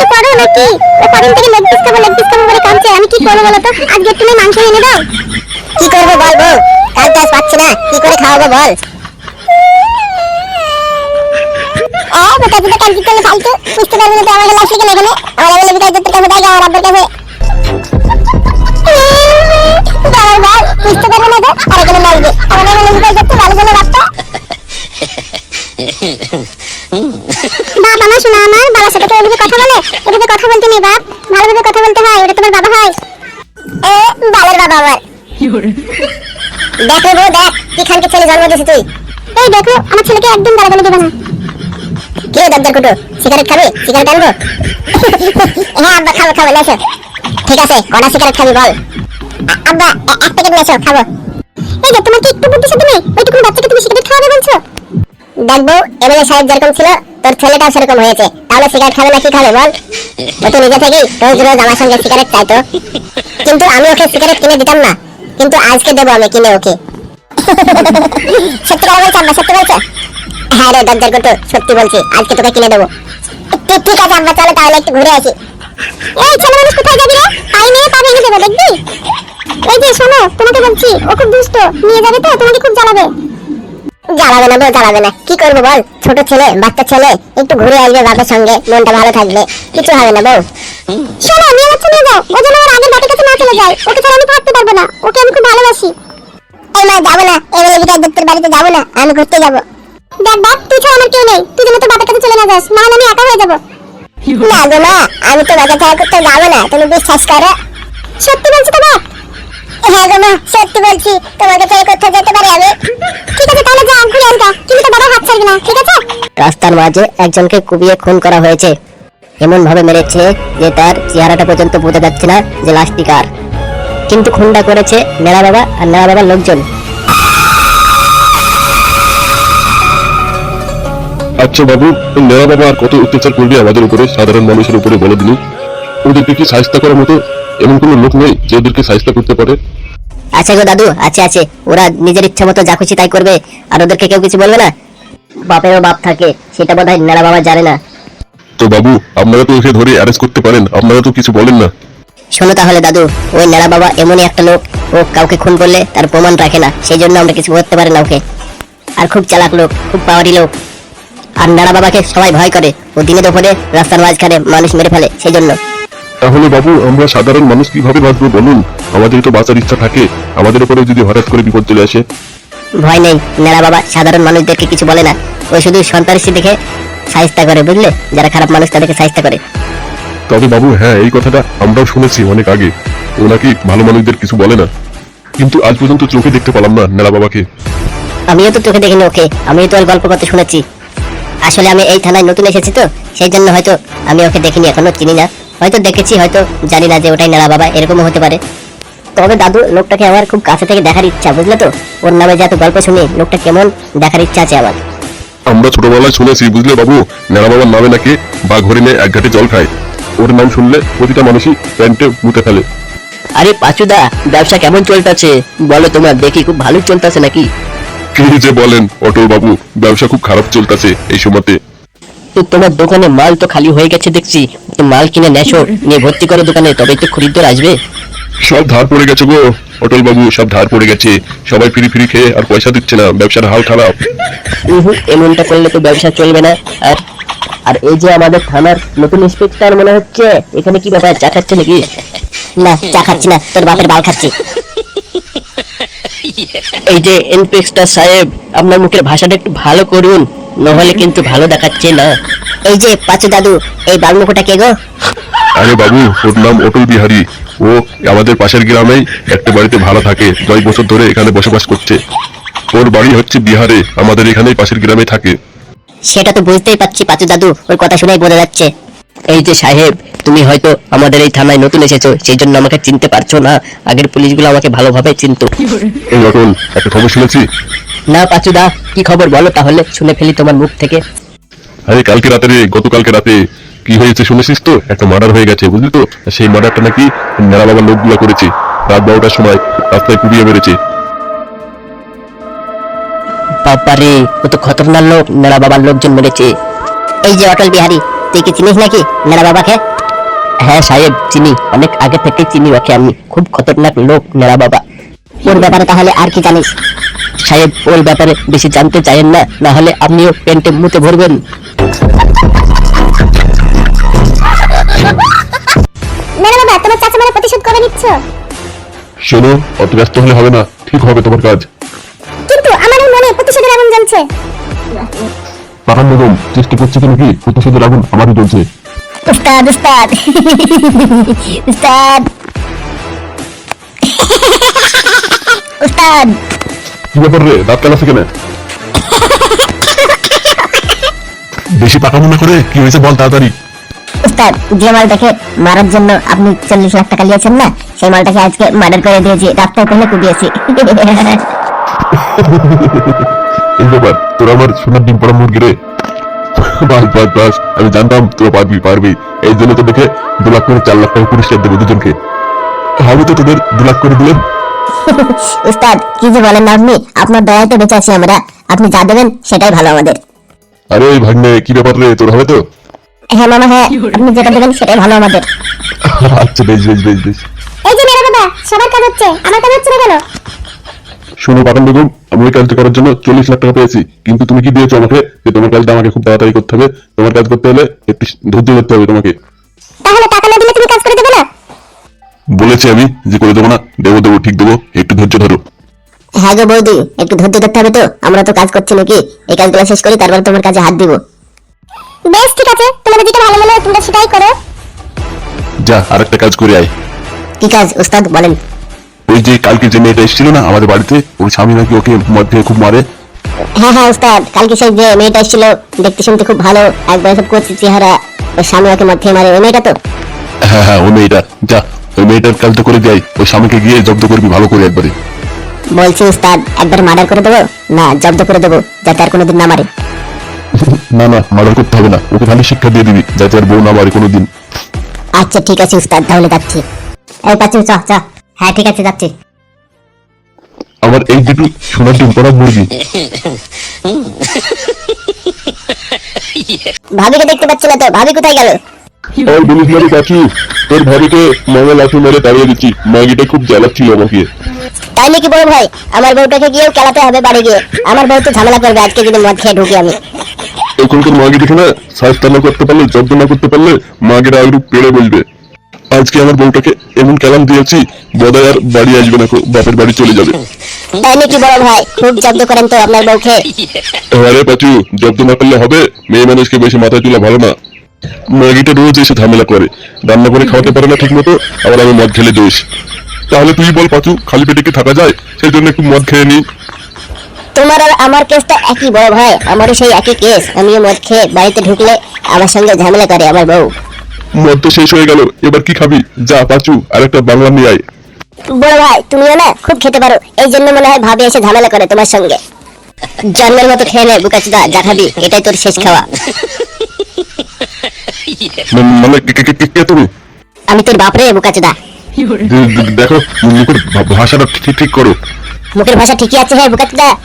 একটু করো নাকি? ও কদিন থেকে লেগ পিস খাব লেগ পিস খাব বলে কাঁদছে। আমি কি করব বলো তো? আজকে তুমি মাংস এনে দাও। কি করব বল বউ? কাজ টাজ পাচ্ছি না। কি করে খাওয়াবো বল? এ বেটা তুই কাজ করলে ফালতু। বুঝতে পারবি না তো আমাকে লাশ লিখে এখানে আমার বলে বিকাশ দত্তের কাছে দেয় আমার আব্বার কাছে। দাঁড়াও বল বুঝতে পারব না তো? আর এখানে বিকাশ দত্ত ভালো ভালো বাচ্চা। বাপ আমার শোনা আমার বাবার সাথে এভাবে কথা বলে? এভাবে কথা বলতে নেই বাপ। ভালোভাবে কথা বলতে হয় ওটা তোমার বাবা হয়। এ বালের বাবা আমার। দেখ রে বউ দেখ ছেলে জন্ম দিয়েছিস তুই। এই দেখো আমার ছেলেকে একদম গালাগালি দেবে না। কে দরজার কুটো সিগারেট খাবি? সিগারেট আনব? হ্যাঁ আব্বা খাব খাব নেছো ঠিক আছে কটা সিগারেট খাবি বল। আব্বা এক প্যাকেট নেছো খাব। এই যে তোমার কি একটু বুদ্ধি শুদ্ধি নেই ওইটুকু বাচ্চাকে তুমি সিগারেট খাওয়াবে বলছো? দেখব এমএলএ সাহেব যেরকম ছিল তোর ছেলেটাও সেরকম হয়েছে। তাহলে সিগারেট খাবে না, কি খাবে বল? ও তো নিজে থেকেই রোজ রোজ আমার সঙ্গে সিগারেট চাইতো। কিন্তু আমি ওকে সিগারেট কিনে দিতাম না। কিন্তু আজকে দেবো আমি কিনে ওকে। সত্যি কথা বলছো সত্যি বলছো? হ্যাঁ রে দরজার কত সত্যি বলছি, আজকে তোকে কিনে দেবো। ঠিক আছে আব্বা চলো তাহলে একটু ঘুরে আসি। এই ছেলে মানুষ কোথায় যাবি রে? পাই নিয়ে পা ভেঙে দেবো, দেখবি? এই যে শোনো, তোমাকে বলছি, ও খুব দুষ্ট, নিয়ে যাবে তো? তোমাকে খুব জ্বালাবে। জ্বালাবে না বউ, জ্বালাবে না। কি করব বল? ছোট ছেলে, বাচ্চা ছেলে, একটু ঘুরে আসবে বাপের সঙ্গে, মনটা ভালো থাকবে কিছু হবে না বউ। শোনো নিয়ে যাচ্ছে নিয়ে যাও ও যেন ওর আগের বাপের কাছে না চলে যায়। ওকে ছাড়া আমি থাকতে পারব না। ওকে আমি খুব ভালোবাসি। এই মা, যাব না। এবারে বিকাশ দত্তের বাড়িতে যাব না। আমি ঘুরতে যাব। দেখ দেখ তুই ছাড়া আমার কেউ নেই। তুই যেন তোর বাপের কাছে চলে না যাস। না আমি একা হয়ে যাব। না গো মা, আমি তো বাচ্চা ছাড়া করতে যাব না। তুমি বিশ্বাস করো। সত্যি বলছি তো বাপ হ্যাঁ গো মা সত্যি বলছি তোমাকে ছেড়ে কোথাও যেতে পারি আমি? ঠিক আছে তাহলে যা ঘুরে আনকা কিন্তু তো বাবা হাত ছাড়বি না ঠিক আছে? রাস্তার মাঝে একজনকে কুবিয়ে খুন করা হয়েছে। এমন ভাবে মেরেছে যে তার চেহারাটা পর্যন্ত বোঝা যাচ্ছে না যে লাশটি কার। কিন্তু খুনটা করেছে নেড়া বাবা আর নেড়া বাবার লোকজন। আচ্ছা বাবু এই বাবা আর কত অত্যাচার করবে আমাদের উপরে সাধারণ মানুষের উপরে বলে দিনি ওদেরকে কি সাহিত্য করার মতো এমন কোনো লোক নেই যে ওদেরকে সাহিত্য করতে পারে? আছে গো দাদু আছে আছে। ওরা নিজের ইচ্ছা মতো যা খুশি তাই করবে। আর ওদেরকে কেউ কিছু বলবে না? বাপেরও বাপ থাকে সেটা বোধ হয় নেড়া বাবা জানে না। তো বাবু আপনারা তো ওকে ধরে অ্যারেস্ট করতে পারেন আপনারা তো কিছু বলেন না। শোনো তাহলে দাদু ওই নেড়া বাবা এমনই একটা লোক ও কাউকে খুন করলে তার প্রমাণ রাখে না সেই জন্য আমরা কিছু করতে পারি না ওকে। আর খুব চালাক লোক খুব পাওয়ারি লোক। আর নেড়া বাবাকে সবাই ভয় করে ও দিনে দুপুরে রাস্তার মাঝখানে মানুষ মেরে ফেলে সেই জন্য। তাহলে বাবু আমরা সাধারণ মানুষ কীভাবে বাঁচবো বলুন? আমাদের তো বাঁচার ইচ্ছা থাকে। আমাদের উপরে যদি হঠাৎ করে বিপদ চলে আসে। ভয় নেই। নেড়া বাবা সাধারণ মানুষদেরকে কিছু বলে না। ও শুধু সন্ত্রাসী দেখে সাহিস্তা করে বুঝলে? যারা খারাপ মানুষ তাদেরকে সাহিস্তা করে। তবে বাবু হ্যাঁ এই কথাটা আমরাও শুনেছি অনেক আগে। ও নাকি ভালো মানুষদের কিছু বলে না। কিন্তু আজ পর্যন্ত চোখে দেখতে পেলাম না নেড়া বাবাকে। আমিও তো চোখে দেখিনি ওকে। আমিও তো ওর গল্প করতে শুনেছি। আসলে আমি এই থানায় নতুন এসেছি তো সেই জন্য হয়তো আমি ওকে দেখিনি এখনও চিনি না। হয়তো দেখেছি হয়তো জানি না যে ওটাই নেড়া বাবা এরকমও হতে পারে। তবে দাদু লোকটাকে আমার খুব কাছে থেকে দেখার ইচ্ছা বুঝলে তো? ওর নামে যে এত গল্প শুনি লোকটা কেমন দেখার ইচ্ছা আছে আমার। আমরা ছোটবেলায় শুনেছি বুঝলে বাবু? নেড়া বাবার নামে নাকি বাঘ হরিণে এক ঘাটে জল খায়। ওর নাম শুনলে প্রতিটা মানুষই প্যান্টে মুতে ফেলে। আরে পাচুদা ব্যবসা কেমন চলতেছে? বলো তোমার দেখি খুব ভালো চলতেছে নাকি? কি যে বলেন অটল বাবু ব্যবসা খুব খারাপ চলতেছে এই সময়তে। তোমার দোকানে মাল তো খালি হয়ে গেছে দেখছি। তো মাল কিনে নেশো নিয়ে ভর্তি করো দোকানে তবে তো খরিদ্দার আসবে। সব ধার পড়ে গেছে গো। অটল বাবু সব ধার পড়ে গেছে। সবাই ফ্রি ফ্রি খেয়ে আর পয়সা দিচ্ছে না ব্যবসার হাল খারাপ। এমনটা করলে তো ব্যবসা চলবে না। আর আর এই যে আমাদের থানার নতুন ইন্সপেক্টর মনে হচ্ছে এখানে কি ব্যাপার চা খাচ্ছে নাকি? না চা খাচ্ছি না তোর বাপের বাল খাচ্ছি। এই যে ইন্সপেক্টর সাহেব আপনার মুখের ভাষাটা একটু ভালো করুন। নহলে কিন্তু ভালো দেখাচ্ছে না। এই যে পাঁচু দাদু এই বালমুখোটা কে গো? আরে বাবু ওর নাম অটল বিহারী। ও আমাদের পাশের গ্রামেই একটা বাড়িতে ভাড়া থাকে কয়েক বছর ধরে এখানে বসবাস করছে। ওর বাড়ি হচ্ছে বিহারে আমাদের এখানেই পাশের গ্রামে থাকে। সেটা তো বুঝতেই পারছি পাঁচু দাদু ওর কথা শুনেই বোঝা যাচ্ছে। এই যে সাহেব তুমি হয়তো আমাদের এই থানায় নতুন এসেছ সেই জন্য আমাকে চিনতে পারছ না। আগের পুলিশগুলো আমাকে ভালোভাবে চিনতো। এই অটল একটা খবর শুনেছি? না পাচুদা কি খবর বলো তাহলে শুনে ফেলি তোমার মুখ থেকে। আরে কালকে রাতে রে গতকালকে রাতে কি হয়েছে শুনেছিস তো? একটা মার্ডার হয়ে গেছে বুঝলি তো? সেই মার্ডারটা নাকি নেড়া বাবার লোকগুলো করেছে। রাত বারোটার সময় রাস্তায় কুড়িয়ে মেরেছে। বাবারে ও তো খতরনাক লোক নেড়া বাবার লোকজন মেরেছে। এই যে অটল বিহারী তুই কি চিনিস নাকি নেড়া বাবাকে? হ্যাঁ সাহেব চিনি। অনেক আগে থেকে চিনি ওকে আমি। খুব খতরনাক লোক নেড়া বাবা। ওর ব্যাপারে তাহলে আর কি জানিস? সাহেব ওর ব্যাপারে বেশি জানতে চাইেন না না হলে আপনিও পেন্টে মুতে ভরবেন। মেরে বাবা তোমার চাচা মানে প্রতিশোধ করে নিচ্ছ? শোনো অত ব্যস্ত হলে হবে না ঠিক হবে তোমার কাজ। কিন্তু আমার মনে প্রতিশোধের আগুন জ্বলছে। পাঠান বেগম চেষ্টা করছে কেন কি? প্রতিশোধের আগুন আমারই জ্বলছে। উস্তাদ উস্তাদ। উস্তাদ। উস্তাদ। কি ব্যাপার রে? দাঁত কালাছে কেন? বেশি পাকা করে? কি হয়েছে বল তাড়াতাড়ি। উস্তাদ যে মালটাকে মারার জন্য আপনি চল্লিশ লাখ টাকা নিয়েছেন না সেই মালটাকে আজকে মার্ডার করে দিয়েছি কুদিয়েছি এই ব্যাপার তোরা আমার সোনার ডিম পড়া মুরগি রে? বাস বাস বাস আমি জানতাম তোরা পারবি পারবি। এই জন্য তো দেখে দু লাখ করে চার লাখ টাকা পুরস্কার দেবো দুজনকে। হবে তো তোদের দু লাখ করে দিলে উস্তাদ কি যে বলেন না আপনি? আপনার দয়ায় তো বেঁচে আছি আমরা। আপনি যা দেবেন সেটাই ভালো আমাদের। আরে ওই ভাগ্নে কি ব্যাপার রে? তোর হবে তো? হ্যাঁ মামা হ্যাঁ আপনি যেটা দেবেন সেটাই ভালো আমাদের। আচ্ছা বেশ বেশ বেশ বেশ। এই যে মেরে বাবা সবার কাজ হচ্ছে। আমার কাজ হচ্ছে না কেন? শোনো পাঠান বেগম আমি ওই কাজটা করার জন্য চল্লিশ লাখ টাকা পেয়েছি। কিন্তু তুমি কি দিয়েছ আমাকে? যে তোমার কাজটা আমাকে খুব তাড়াতাড়ি করতে হবে। তোমার কাজ করতে হলে একটু ধৈর্য ধরতে হবে তোমাকে। তাহলে টাকা না দিলে তুমি কাজ করে দেবে না? বলেছি আমি যে করে দেবো না দেবো দেবো ঠিক দেবো একটু ধৈর্য ধরো। হ্যাঁ গো বৌদি একটু ধৈর্য ধরতে হবে তো আমরা তো কাজ করছি নাকি? এই কাজগুলো শেষ করি তারপর তোমার কাছে হাত দিব। বেশ ঠিক আছে তোমাদের যেটা ভালো মনে হয় তোমরা সেটাই করো। যা আর একটা কাজ করে আয়। কি কাজ উস্তাদ বলেন। ওই যে কালকে যে মেয়েটা এসেছিল না আমাদের বাড়িতে ওই স্বামী নাকি ওকে মদ খেয়ে খুব মারে। হ্যাঁ হ্যাঁ উস্তাদ কালকে সেই যে মেয়েটা এসেছিল দেখতে শুনতে খুব ভালো একবার সব করছি চেহারা ওর স্বামী ওকে মধ্যে মারে ওই মেয়েটা তো? হ্যাঁ হ্যাঁ ওই মেয়েটা যা। ওই মেয়েটার কাজটা করে যাই ওই স্বামীকে গিয়ে জব্দ করবি ভালো করে একবারে। বলছি উস্তাদ একবার মার্ডার করে দেবো? না জব্দ করে দেবো যাতে আর কোনোদিন না মারে। না না মার্ডার করতে হবে না ওকে ভালো শিক্ষা দিয়ে দিবি যাতে আর বউ না মারে কোনোদিন। আচ্ছা ঠিক আছে উস্তাদ তাহলে যাচ্ছি। এই পাচ্ছি চ চ। হ্যাঁ ঠিক আছে যাচ্ছি। আমার এই দুটো সোনার ডিম পড়া মুরগি। ভাবিকে দেখতে পাচ্ছি না তো ভাবি কোথায় গেল? আর বলিস না রে কাচু তোর ভাবিকে লাঠি মেরে তাড়িয়ে দিচ্ছি। ম্যাগিটা খুব জ্বালাচ্ছিল আমাকে। তাই নাকি বড় ভাই? আমার বউটাকে গিয়েও খেলাতে হবে বাড়ি গিয়ে। আমার বউ তো ঝামেলা করবে আজকে যদি মদ খেয়ে ঢুকি আমি। এখনকার মাগি দেখে না সাজটা না করতে পারলে জব্দ না করতে পারলে মাগের পেড়ে বলবে। আজকে আমার বউটাকে এমন কালাম দিয়েছি বোধহয় আর বাড়ি আসবে না বাপের বাড়ি চলে যাবে। তাই নাকি বড় ভাই? খুব জব্দ করেন তো আপনার বউকে। আরে পাচু জব্দ না করলে হবে মেয়ে মানুষকে বেশি মাথায় তোলা ভালো না। ম্যাগিটা রোজ এসে ঝামেলা করে। রান্না করে খাওয়াতে পারে না ঠিক মতো আবার আমি মদ খেলে দোষ। তাহলে তুই বল পাচু খালি পেটে কি থাকা যায়? সেই জন্য একটু মদ খেয়ে নি। তোমার আর আমার কেসটা একই বড় ভাই। আমারও সেই একই কেস। আমিও মদ খেয়ে বাড়িতে ঢুকলে আমার সঙ্গে ঝামেলা করে আমার বউ। মদ তো শেষ হয়ে গেল। এবার কি খাবি? যা পাচু আর একটা বাংলা নিয়ে আয়। বড় ভাই তুমিও না খুব খেতে পারো। এই জন্য মনে হয় ভাবে এসে ঝামেলা করে তোমার সঙ্গে। জন্মের মতো খেয়ে নে বুকাচুদা যা খাবি এটাই তোর শেষ খাওয়া। মানে- মানে কে- তুমি? আমি তোর বাপরে বুকাচুদা। দে- দেখো মুখের ভাষাটা ঠিক ঠিক করো। মুখের ভাষা ঠিকই আছে হ্যাঁ বুকাচুদা।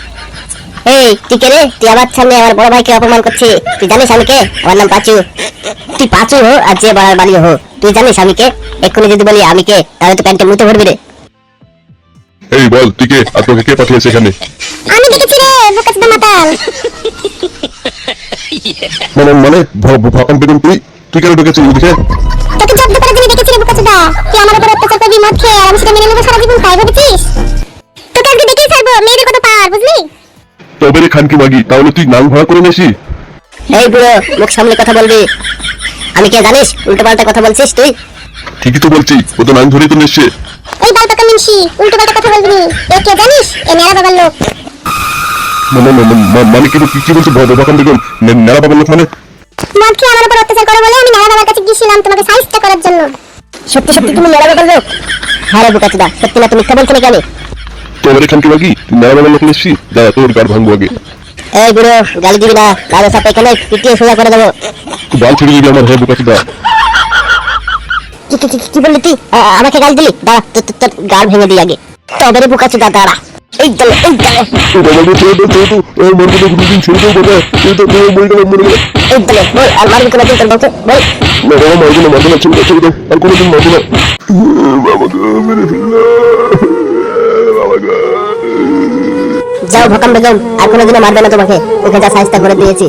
এই তুই কে রে? তুই আমার সামনে আমার বড় ভাইকে অপমান করছিস। তুই জানিস আমি কে? আমার নাম পাচু। তুই পাচু হো আর যে বাড়ার বাড়ি হো। তুই জানিস আমি কে? এক্ষুনি যদি বলি আমি কে তাহলে তো প্যান্টে মুতে ভরবি রে। এই বল তুই কে? আর তোকে কে পাঠিয়েছে এখানে? আমি দেখেছি রে বোকাচোদা মাতাল। মানে মানে ভ- ভ- বেগম তুই? তুই কেন ঢুকেছিস ওদিকে তোকে জব্দ করার জন্য দেখেছি রে বোকাচোদা তুই আমার উপর অত্যাচার করবি মদ খেয়ে আর আমি সেটা মেনে নেব সারা জীবন তাই ভেবেছিস? তোকে আজকে দেখেই ছাড়বো মেয়েদের কত পাওয়ার বুঝলি? তবে রে খানকি মাগি তাহলে তুই নাম ভাড়া করে নিয়েছি এই বুড়ো মুখ সামনে কথা বলবি। আমি কে জানিস? উল্টো পাল্টা কথা বলছিস তুই? ঠিকই তো বলছি ও তো নাম ধরেই তো নিচ্ছে ওই বাল পাকা মিনসি উল্টো পাল্টা কথা বলবি এ কে জানিস? এ মেরা বাবার লোক। মানে মানে- মানে- কি কি- বলছো ভ- ভকাম বেগম নেড়া বাবার লোক মানে? মদ খেয়ে আমার উপর করে বলে আমি মেরা বাবার কাছে গিয়েছিলাম তোমাকে সাইজটা করার জন্য। সত্যি সত্যি তুমি মেরা বাবার লোক? হ্যাঁ রে বুকাচুদা সত্যি না তুমি মিথ্যা বলছো নাকি আমি? তবে রে খানকি মাগি তুই নেড়া বাবার লোক নিচ্ছি দাদা তোর গার ভাঙবো আগে। এই বুড়ো গালি দিবি না তাহলে সাপ এখানে পিটিয়ে সোজা করে দেবো। বাল ছেড়ে দিবি আমার হয়ে বোকা দা কি কি- কি- কি বললি তুই? আমাকে গালি দিলি? দাঁড়া তোর গাল ভেঙে দিই আগে। তবে রে বুকাচুদা দাঁড়া। এই গেল এই গেল ও বাবা গো ছেড়ে দাও ছেড়ে দাও এই মারবো না কোনোদিন ছেড়ে দাও বাবা ছেড়ে দাও বাবা মরে গেলাম মরে গেলাম। এই গেল বল আর মারবি কোনো তোর বউকে বল। না বাবা মারবো না মারবো না ছেড়ে দাও ছেড়ে দাও আর কোনোদিন মারবো না। বাবা গো মেরে ফেলল বাবা গো যাও। ভকাম বেগম আর কোনোদিনও মারবে না তোমাকে। ওকে যা সাইজটা করে দিয়েছি।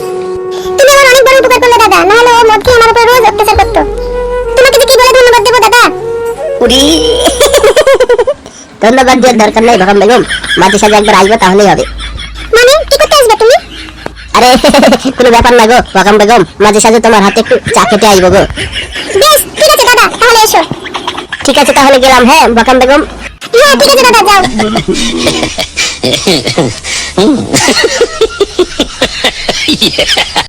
ধন্যবাদ দেওয়ার দরকার নেই ভকাম বেগম। মাঝে সাথে একবার আসবে তাহলেই হবে। মানে কি করতে আসবে তুমি? আরে কোনো ব্যাপার না গো ভকাম বেগম। মাঝে সাথে তোমার হাতে একটু চা খেতে আসব গো। বেশ ঠিক আছে দাদা তাহলে এসো। ঠিক আছে তাহলে গেলাম হ্যাঁ ভকাম বেগম? হ্যাঁ ঠিক আছে দাদা যাও।